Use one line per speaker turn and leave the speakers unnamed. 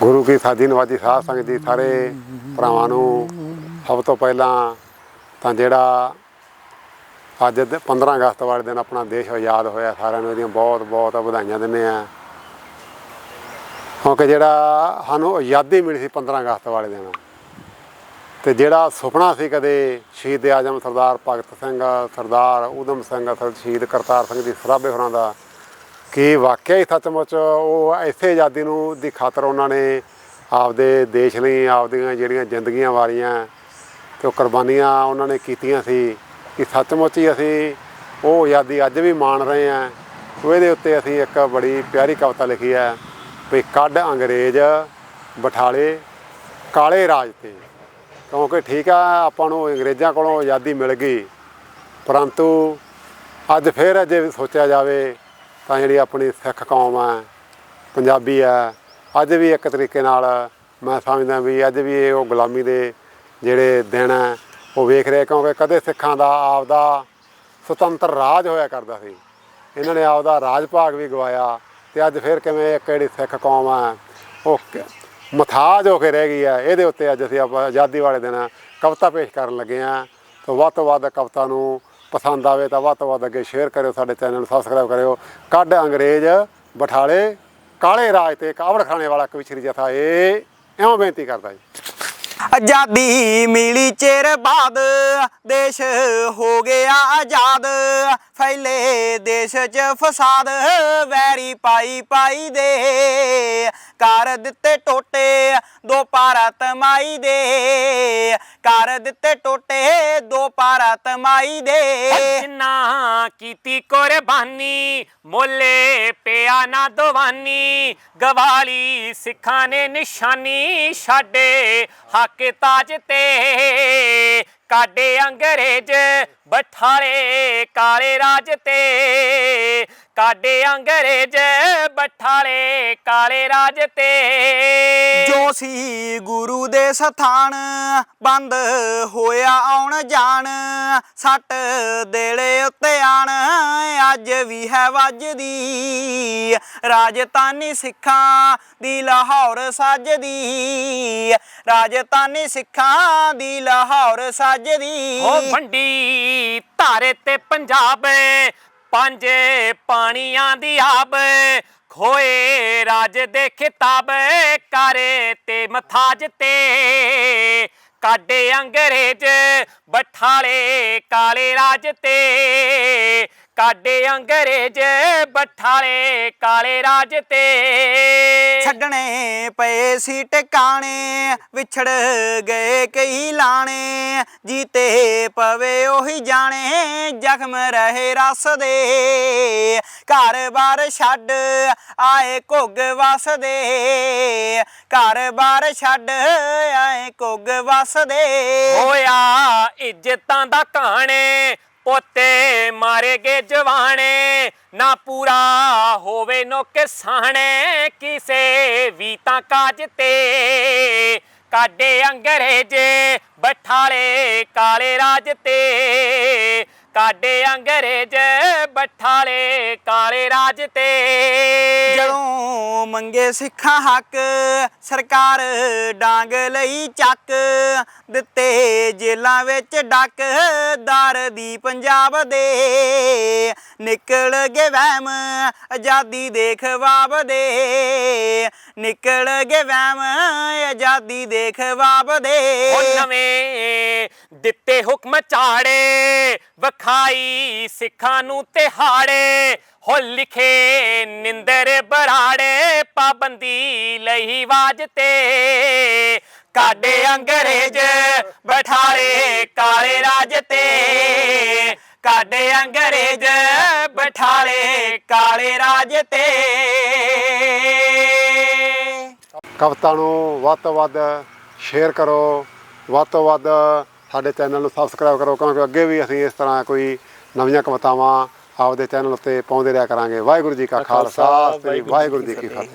ਗੁਰੂ ਕੀ ਸਾਦੀ ਨਵਾਜੀ ਸਾਧ ਸੰਗਤ ਜੀ ਸਾਰੇ ਭਰਾਵਾਂ ਨੂੰ ਸਭ ਤੋਂ ਪਹਿਲਾਂ ਤਾਂ ਜਿਹੜਾ ਅੱਜ ਦੇ 15 ਅਗਸਤ ਵਾਲੇ ਦਿਨ ਆਪਣਾ ਦੇਸ਼ ਆਜ਼ਾਦ ਹੋਇਆ, ਸਾਰਿਆਂ ਨੂੰ ਇਹਦੀਆਂ ਬਹੁਤ ਬਹੁਤ ਵਧਾਈਆਂ ਦਿੰਦੇ ਆ ਕਿਉਂਕਿ ਜਿਹੜਾ ਸਾਨੂੰ ਆਜ਼ਾਦੀ ਮਿਲੀ ਸੀ 15 ਅਗਸਤ ਵਾਲੇ ਦਿਨ, ਤੇ ਜਿਹੜਾ ਸੁਪਨਾ ਸੀ ਕਦੇ ਸ਼ਹੀਦ ਆਜਮ ਸਰਦਾਰ ਭਗਤ ਸਿੰਘ, ਸਰਦਾਰ ਊਧਮ ਸਿੰਘ ਸ਼ਹੀਦ ਕਰਤਾਰ ਸਿੰਘ ਦੀ ਸਰਾਭੇ ਹੋਰਾਂ ਦਾ ਕਿ ਵਾਕਿਆ ਹੀ ਸੱਚਮੁੱਚ ਉਹ ਐਸੇ ਆਜ਼ਾਦੀ ਨੂੰ ਦੀ ਖਾਤਰ ਉਹਨਾਂ ਨੇ ਆਪਦੇ ਦੇਸ਼ ਲਈ ਆਪਦੀਆਂ ਜਿਹੜੀਆਂ ਜ਼ਿੰਦਗੀਆਂ ਵਾਰੀਆਂ ਤੇ ਉਹ ਕੁਰਬਾਨੀਆਂ ਉਹਨਾਂ ਨੇ ਕੀਤੀਆਂ ਸੀ ਕਿ ਸੱਚਮੁੱਚ ਹੀ ਅਸੀਂ ਉਹ ਆਜ਼ਾਦੀ ਅੱਜ ਵੀ ਮਾਣ ਰਹੇ ਹਾਂ। ਉਹ ਇਹਦੇ ਉੱਤੇ ਅਸੀਂ ਇੱਕ ਬੜੀ ਪਿਆਰੀ ਕਵਿਤਾ ਲਿਖੀ ਹੈ ਵੀ ਕੱਢ ਅੰਗਰੇਜ਼ ਬਠਾਲੇ ਕਾਲੇ ਰਾਜ ਤੇ। ਕਿਉਂਕਿ ਠੀਕ ਆ, ਆਪਾਂ ਨੂੰ ਅੰਗਰੇਜ਼ਾਂ ਕੋਲੋਂ ਆਜ਼ਾਦੀ ਮਿਲ ਗਈ, ਪਰੰਤੂ ਅੱਜ ਫਿਰ ਜੇ ਸੋਚਿਆ ਜਾਵੇ ਤਾਂ ਜਿਹੜੀ ਆਪਣੀ ਸਿੱਖ ਕੌਮ ਹੈ ਪੰਜਾਬੀ ਹੈ ਅੱਜ ਵੀ ਇੱਕ ਤਰੀਕੇ ਨਾਲ ਮੈਂ ਸਮਝਦਾ ਵੀ ਅੱਜ ਵੀ ਇਹ ਉਹ ਗੁਲਾਮੀ ਦੇ ਜਿਹੜੇ ਦਿਨ ਹੈ ਉਹ ਵੇਖ ਰਹੇ ਕਿਉਂਕਿ ਕਦੇ ਸਿੱਖਾਂ ਦਾ ਆਪਦਾ ਸੁਤੰਤਰ ਰਾਜ ਹੋਇਆ ਕਰਦਾ ਸੀ। ਇਹਨਾਂ ਨੇ ਆਪਦਾ ਰਾਜ ਭਾਗ ਵੀ ਗਵਾਇਆ ਤੇ ਅੱਜ ਫਿਰ ਕਿਵੇਂ ਇੱਕ ਜਿਹੜੀ ਸਿੱਖ ਕੌਮ ਹੈ ਉਹ ਮਥਾਜ ਹੋ ਕੇ ਰਹਿ ਗਈ ਹੈ ਇਹਦੇ ਉੱਤੇ ਅੱਜ ਅਸੀਂ ਆਪਾਂ ਆਜ਼ਾਦੀ ਵਾਲੇ ਦਿਨ ਕਵਿਤਾ ਪੇਸ਼ ਕਰਨ ਲੱਗੇ ਹਾਂ ਤਾਂ ਵੱਧ ਤੋਂ ਵੱਧ ਕਵਿਤਾ ਨੂੰ ਪਸੰਦ ਆਵੇ ਤਾਂ ਵੱਧ ਤੋਂ ਵੱਧ ਅੱਗੇ ਸ਼ੇਅਰ ਕਰਿਓ ਸਾਡੇ ਚੈਨਲ ਨੂੰ ਸਬਸਕ੍ਰਾਈਬ ਕਰਿਓ। ਕੱਢ ਅੰਗਰੇਜ਼ ਬਠਾਲੇ, ਕਾਲੇ ਰਾਜ ਤੇ ਕਾਵੜ ਖਾਣੇ ਵਾਲਾ ਕਵਿਸ਼ਰੀ ਜਥਾ, ਇਹ ਇਉਂ ਬੇਨਤੀ ਕਰਦਾ ਜੀ।
ਆਜ਼ਾਦੀ ਮਿਲੀ ਚਿਰ ਬਾਅਦ, ਦੇਸ਼ ਹੋ ਗਿਆ ਆਜ਼ਾਦ। ਫੈਲੇ ਦੇਸ਼ 'ਚ ਫਸਾਦ, ਵੈਰੀ ਪਾਈ ਪਾਈ ਦੇ। ਕਰ ਦਿੱਤੇ ਟੋਟੇ, ਦੋ ਭਾਰਤ ਮਾਈ ਦੇ। ਕਰ ਦਿੱਤੇ ਟੋਟੇ, ਦੋ ਭਾਰਤ ਮਾਈ ਦੇ।
ਜਿੰਨਾ ਕੀਤੀ ਕੁਰਬਾਨੀ, ਮੋਲੇ ਪਿਆ ਨਾ ਦਵਾਨੀ। ਗਵਾਲੀ ਸਿੱਖਾਂ ਨੇ ਨਿਸ਼ਾਨੀ ਛਾੜੇ ਹੱਕ ਤਾਜ ਤੇ ਕਾਡੇ ਅੰਗਰੇਜ਼ ਬਠਾਲੇ, ਕਾਲੇ ਰਾਜ ਤੇ। ਕਾਡੇ ਅੰਗਰੇਜ਼ ਬਠਾਲੇ, ਕਾਲੇ ਰਾਜ ਤੇ।
ਜੋ ਸੀ ਗੁਰੂ ਦੇ ਸਥਾਨ, ਬੰਦ ਹੋਇਆ ਆਉਣ ਜਾਣ, ਸੱਟ ਦੇਲੇ ਉੱਤੇ ਆਣ, ਅੱਜ ਵੀ ਹੈ ਵੱਜਦੀ। ਰਾਜਧਾਨੀ ਸਿੱਖਾਂ ਦੀ ਲਾਹੌਰ ਸੱਜਦੀ, ਰਾਜਧਾਨੀ ਸਿੱਖਾਂ ਦੀ ਲਾਹੌਰ ਸੱਜਦੀ।
ਉਹ ਵੰਡੀ ਧਾਰੇ ਤੇ ਪੰਜਾਬ, ਪੰਜ ਪਾਣੀਆਂ ਦੀ ਆਬ ਹੋਏ ਰਾਜ ਦੇ ਖਿਤਾਬ ਕਰੇ ਤੇ ਮਥਾਜ ਤੇ। ਕਾਡੇ ਅੰਗਰੇਜ਼ ਬਠਾਲੇ ਕਾਲੇ ਰਾਜ ਤੇ। ਕਾਡੇ ਅੰਗਰੇਜ਼ ਬਠਾਲੇ ਕਾਲੇ ਰਾਜ ਤੇ।
ਛੱਡਣੇ ਪਏ ਸੀ ਟਿਕਾਣੇ, ਵਿਛੜ ਗਏ ਕਈ ਲਾਣੇ। ਜੀਤੇ ਪਵੇ ਉਹੀ ਜਾਣੇ, ਜ਼ਖਮ ਰਹੇ ਰਸ ਦੇ। ਘਰ-ਬਾਰ ਛੱਡ ਆਏ ਘੁੱਗ ਵਸਦੇ। ਘਰ-ਬਾਰ ਛੱਡ ਆਏ ਘੁੱਗ ਵਸਦੇ।
ਹੋਇਆ ਇੱਜ਼ਤਾਂ ਦਾ ਕਹਾਣੇ, ਪੋਤੇ ਮਾਰੇ ਗਏ ਜਵਾਨੇ। ਨਾ ਪੂਰਾ ਹੋਵੇ ਨੋ ਕਿਸਾਨੇ ਕਿਸੇ ਵੀ ਤਾਂ ਕਾਜ ਤੇ। ਕਾਡੇ ਅੰਗਰੇਜ਼, ਬਠਾਲੇ ਕਾਲੇ ਰਾਜ ਤੇ। ਕਾਡੇ ਅੰਗਰੇਜ਼ ਬਠਾਲੇ ਕਾਲੇ ਰਾਜ ਤੇ।
ਜਦੋਂ ਮੰਗੇ ਸਿੱਖਾਂ ਹੱਕ ਸਰਕਾਰ ਡਾਂਗ ਲਈ ਚੱਕ। ਦਿੱਤੇ ਜੇਲਾਂ ਵਿੱਚ ਡੱਕ ਦਰ ਦੀ ਪੰਜਾਬ ਦੇ। ਨਿਕਲ ਗਏ ਵਹਿਮ ਆਜ਼ਾਦੀ ਦੇ ਖਵਾਬ ਦੇ। ਨਿਕਲ ਗਏ ਵਹਿਮ ਆਜ਼ਾਦੀ ਦੇ ਖਵਾਬ ਦੇ।
ਉਹ ਨਵੇਂ ਦਿੱਤੇ ਹੁਕਮ ਚਾੜੇ, ਵਖਾਈ ਸਿੱਖਾਂ ਨੂੰ ਤਿਹਾੜੇ ਹੋ ਲਿਖੇ ਨਿੰਦਰ ਬਰਾੜੇ, ਪਾਬੰਦੀ ਲਈ ਵਾਜ ਤੇ। ਕਾਡੇ ਅੰਗਰੇਜ਼, ਬਠਾਲੇ ਕਾਲੇ ਰਾਜ ਤੇ। ਕਾਡੇ ਅੰਗਰੇਜ਼, ਬਠਾਲੇ ਕਾਲੇ ਰਾਜ ਤੇ।
ਕਵਿਤਾ ਨੂੰ ਵੱਧ ਤੋਂ ਵੱਧ ਸ਼ੇਅਰ ਕਰੋ, ਵੱਧ ਤੋਂ ਵੱਧ ਸਾਡੇ ਚੈਨਲ ਨੂੰ ਸਬਸਕ੍ਰਾਈਬ ਕਰੋ ਕਿਉਂਕਿ ਅੱਗੇ ਵੀ ਅਸੀਂ ਇਸ ਤਰ੍ਹਾਂ ਕੋਈ ਨਵੀਆਂ ਕਵਿਤਾਵਾਂ ਆਪਦੇ ਚੈਨਲ ਉੱਤੇ ਪਾਉਂਦੇ ਰਿਹਾ ਕਰਾਂਗੇ। ਵਾਹਿਗੁਰੂ ਜੀ ਕਾ ਖਾਲਸਾ ਵਾਹਿਗੁਰੂ ਜੀ ਕੀ ਫਤਿਹ।